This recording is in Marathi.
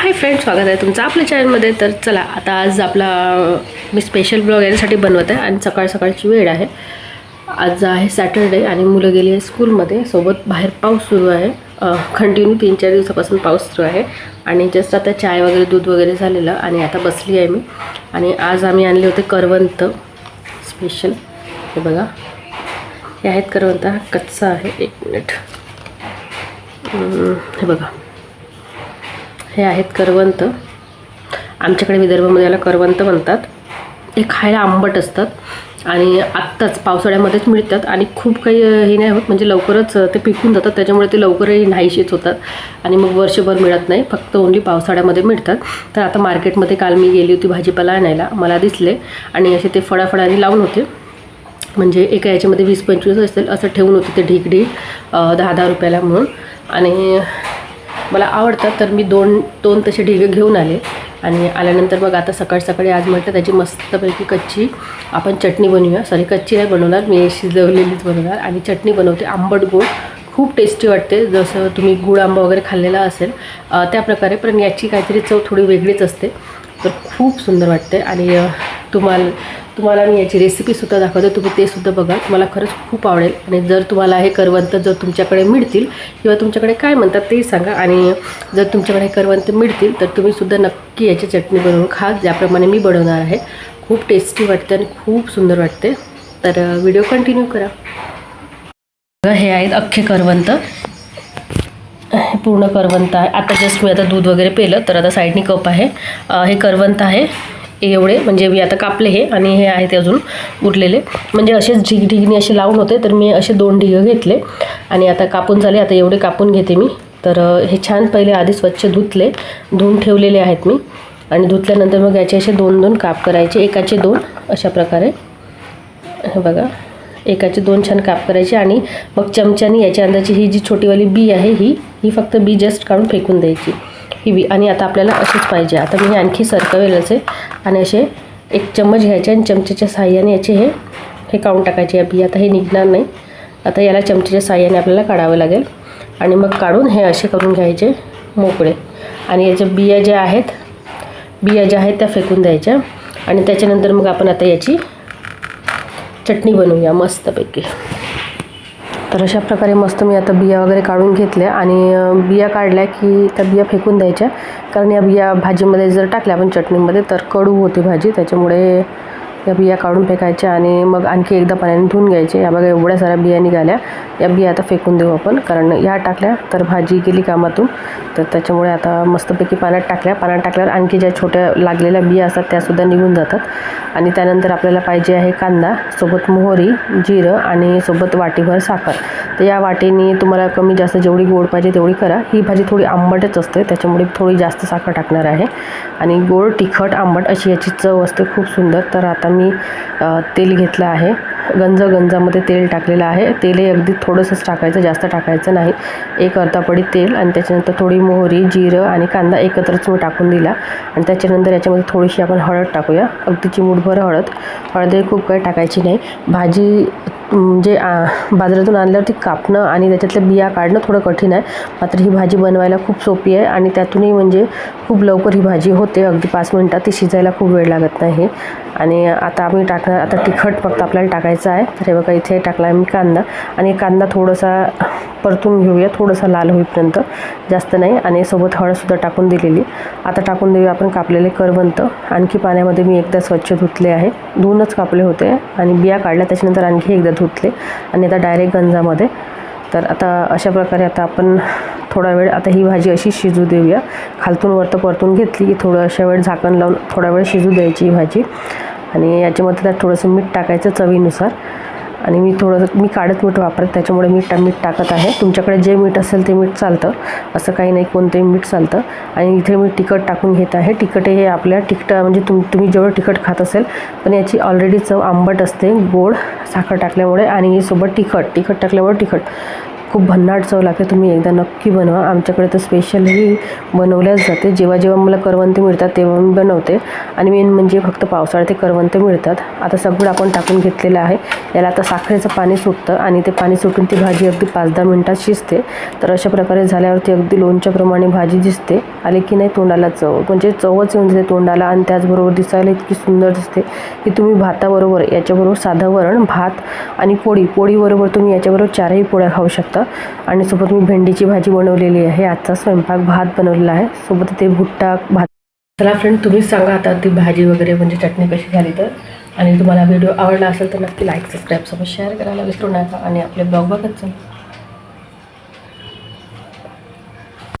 हाय फ्रेंड स्वागत आहे तुमचं आपल्या चॅनलमध्ये तर चला आता आज आपला मी स्पेशल ब्लॉग यासाठी बनवत आहे आणि सकाळ सकाळची वेळ आहे. आज आहे सॅटरडे आणि मुलं गेली आहे स्कूलमध्ये सोबत बाहेर पाऊस सुरू आहे. कंटिन्यू तीन चार दिवसापासून पाऊस सुरू आहे. आणि जस्ट आता चाय वगैरे दूध वगैरे झालेलं आणि आता बसली आहे मी. आणि आज आम्ही आणले होते करवंत स्पेशल हे बघा. हे आहेत करवंत. हा कच्चा आहे. एक मिनिट हे बघा. हे आहेत करवंत. आमच्याकडे विदर्भामध्ये याला करवंत म्हणतात. हे खायला आंबट असतात आणि आत्ताच पावसाळ्यामध्येच मिळतात आणि खूप काही हे नाही होत. म्हणजे लवकरच ते पिकून जातात. त्याच्यामुळे ते लवकरही नाहीशीच होतात आणि मग वर्षभर मिळत नाही. फक्त ओन्ली पावसाळ्यामध्ये मिळतात. तर आता मार्केटमध्ये काल मी गेली होती भाजीपाला आणायला. मला दिसले आणि असे ते फळाफळाने लावून होते. म्हणजे एका याच्यामध्ये वीस पंचवीस असेल असं ठेवून होते ते ढीक ढीक दहा दहा रुपयाला म्हणून. आणि मला आवडतात तर मी दोन दोन तसे ढिगे घेऊन आले. आणि आल्यानंतर मग आता सकाळ सकाळी आज म्हटलं त्याची मस्तपैकी कच्ची आपण चटणी बनवूया. सॉरी कच्ची नाही बनवणार मी शिजवलेलीच बनवणार. आणि चटणी बनवते आंबट गोड खूप टेस्टी वाटते जसं तुम्ही गुळ आंबा वगैरे खाल्लेला असेल. त्याप्रकारे पण याची काहीतरी चव थोडी वेगळीच असते. तर खूप सुंदर वाटते आणि तुम्हाला तुम्हाला मी याची रेसिपीसुद्धा दाखवते. तुम्ही ते सुद्धा बघा. तुम्हाला खरंच खूप आवडेल. आणि जर तुम्हाला हे करवंत जर तुमच्याकडे मिळतील किंवा तुमच्याकडे काय म्हणतात तेही सांगा. आणि जर तुमच्याकडे हे करवंत मिळतील तर तुम्ही सुद्धा नक्की याची चटणी बनवून खा. ज्याप्रमाणे मी बनवणार आहे. खूप टेस्टी वाटते आणि खूप सुंदर वाटते तर व्हिडिओ कंटिन्यू करा. हे आहेत अख्खे करवंत. पूर्ण करवंत आहे. आता जस्ट मी आता दूध वगैरे पेलं तर आता साईडनी कप आहे. हे करवंत आहे. एवढे म्हणजे मी आता कापले हे आणि हे आहे ते अजून उरलेले. म्हणजे असेच ढिग ढिगणी असे लावून होते तर मी असे दोन ढिगं घेतले. आणि आता कापून झाले आता एवढे कापून घेते मी. तर हे छान पहिले आधी स्वच्छ धुतले. धुवून ठेवलेले आहेत मी. आणि धुतल्यानंतर मग याचे असे दोन दोन काप करायचे. एकाचे दोन अशा प्रकारे. हे बघा. एकाचे दोन छान काप करायचे आणि मग चमच्याने याच्या अंदाची ही जी छोटीवाली बी आहे ही ही फक्त बी जस्ट काढून फेकून द्यायची ही बी. आणि आता आपल्याला अशीच पाहिजे. आता मी हे आणखी सरकवेल असे आणि असे एक चम्मच घ्यायचे आणि चमच्याच्या साह्याने याचे हे हे काढून टाकायचे. या बी आता हे निघणार नाही. आता याला चमच्याच्या साह्याने आपल्याला काढावं लागेल. आणि मग काढून हे असे करून घ्यायचे मोकळे. आणि याच्या बिया ज्या आहेत बिया ज्या आहेत त्या फेकून द्यायच्या. आणि त्याच्यानंतर मग आपण आता याची चटणी बनवूया मस्तपैकी. तर अशा प्रकारे मस्त मी आता बिया वगैरे काढून घेतल्या आणि बिया काढल्या की त्या बिया फेकून द्यायच्या. कारण या बिया भाजीमध्ये जर टाकल्या आपण चटणीमध्ये तर कडू होते भाजी. त्याच्यामुळे या बिया काढून फेकायच्या आणि मग आणखी एकदा पाण्याने धुवून घ्यायचे. या बघा एवढ्या साऱ्या बिया निघाल्या. या बिया आता फेकून देऊ आपण. कारण या टाकल्या तर भाजी गेली कामातून. तर त्याच्यामुळे आता मस्तपैकी पाण्यात टाकल्या. पाण्यात टाकल्यावर आणखी ज्या छोट्या लागलेल्या बिया असतात त्यासुद्धा निघून जातात. आणि त्यानंतर आपल्याला पाहिजे आहे कांदा सोबत मोहरी जिरं आणि सोबत वाटीभर साखर. तर या वाटीने तुम्हाला कमी जास्त जेवढी गोड पाहिजे तेवढी करा. ही भाजी थोडी आंबटच असते त्याच्यामुळे थोडी जास्त साखर टाकणार आहे. आणि गोड तिखट आंबट अशी याची चव असते खूप सुंदर. तर आता मी तेल घेतलं आहे. गंज गंजामध्ये तेल टाकलेलं आहे. तेलही अगदी थोडंसंच टाकायचं जास्त टाकायचं नाही. एक अर्धापडी तेल आणि त्याच्यानंतर थोडी मोहरी जिरं आणि कांदा एकत्रच मी टाकून दिला. आणि त्याच्यानंतर याच्यामध्ये थोडीशी आपण हळद टाकूया. अगदी चिमूटभर हळद. हळदही खूप काही टाकायची नाही. भाजी म्हणजे आ, बाजारातून आणल्यावर ती कापणं आणि त्याच्यातल्या बिया काढणं थोडं कठीण आहे. मात्र ही भाजी बनवायला खूप सोपी आहे आणि त्यातूनही म्हणजे खूप लवकर ही भाजी होते. अगदी पाच मिनटात ती शिजायला खूप वेळ लागत नाही. आणि आता आम्ही टाकणार आता तिखट फक्त आपल्याला टाकायचं आहे. तर हे बघा इथे टाकला आहे मी कांदा. आणि कांदा थोडासा परतून घेऊया. थोडासा लाल होईपर्यंत. जास्त नाही. आणि सोबत हळदसुद्धा टाकून दिलेली. आता टाकून देऊया आपण कापलेले करवंत. आणखी पाण्यामध्ये मी एकदा स्वच्छ धुतले आहे. दोनच कापले होते आणि बिया काढल्या. त्याच्यानंतर आणखी एकदा धुतले आणि आता डायरेक्ट गंजामध्ये. तर आता अशा प्रकारे आता आपण थोडा वेळ आता ही भाजी अशी शिजू देऊया. खालतून वरतं परतून घेतली की थोडं अशा वेळ झाकण लावून थोडा वेळ शिजू द्यायची ही भाजी. आणि याच्यामध्ये त्यात थोडंसं मीठ टाकायचं चवीनुसार. आणि मी थोडंसं मी काढत मीठ वापरत त्याच्यामुळे मी मीठ टाकत आहे. तुमच्याकडे जे मीठ असेल ते मीठ चालतं. असं काही नाही कोणतंही मीठ चालतं. आणि इथे मी तिखट टाकून घेत आहे. तिखट हे आपल्या तिखट म्हणजे तुम तुम्ही जेवढं तिखट खात असेल पण याची ऑलरेडी चव आंबट असते. गोड साखर टाकल्यामुळे आणि सोबत तिखट तिखट टाकल्यामुळे तिखट. खूप भन्नाट चव लागते. तुम्ही एकदा नक्की बनवा. आमच्याकडे तर स्पेशलही बनवल्याच जाते. जेव्हा जेव्हा मला करवंते मिळतात तेव्हा मी बनवते. आणि मेन म्हणजे फक्त पावसाळ्यात ते करवंते मिळतात. आता सगळं आपण टाकून घेतलेलं आहे. याला आता साखरेचं पाणी सुटतं आणि ते पाणी सुटून ती भाजी अगदी पाच दहा मिनटात शिजते. तर अशा प्रकारे झाल्यावरती अगदी लोणच्याप्रमाणे भाजी दिसते. आली की नाही तोंडाला चव. म्हणजे चवच येऊन जाते तोंडाला आणि त्याचबरोबर दिसायला इतकी सुंदर दिसते की तुम्ही भाताबरोबर याच्याबरोबर साधं वरण भात आणि पोळी. पोळीबरोबर तुम्ही याच्याबरोबर चारही पोळ्या खाऊ शकता. आणि सोबत मी भेंडीची भाजी बनवलेली आहे. आजचा स्वयंपाक भात बनवलेला आहे. सोबत ते भुट्टा भात. चला फ्रेंड तुम्हीच सांगा आता ती भाजी वगैरे म्हणजे चटणी कशी झाली तर. आणि तुम्हाला व्हिडिओ आवडला असेल तर नक्की लाईक सबस्क्राईब सोबत शेअर करायला विसरू नका. आणि आपले ब्लॉग बघत चला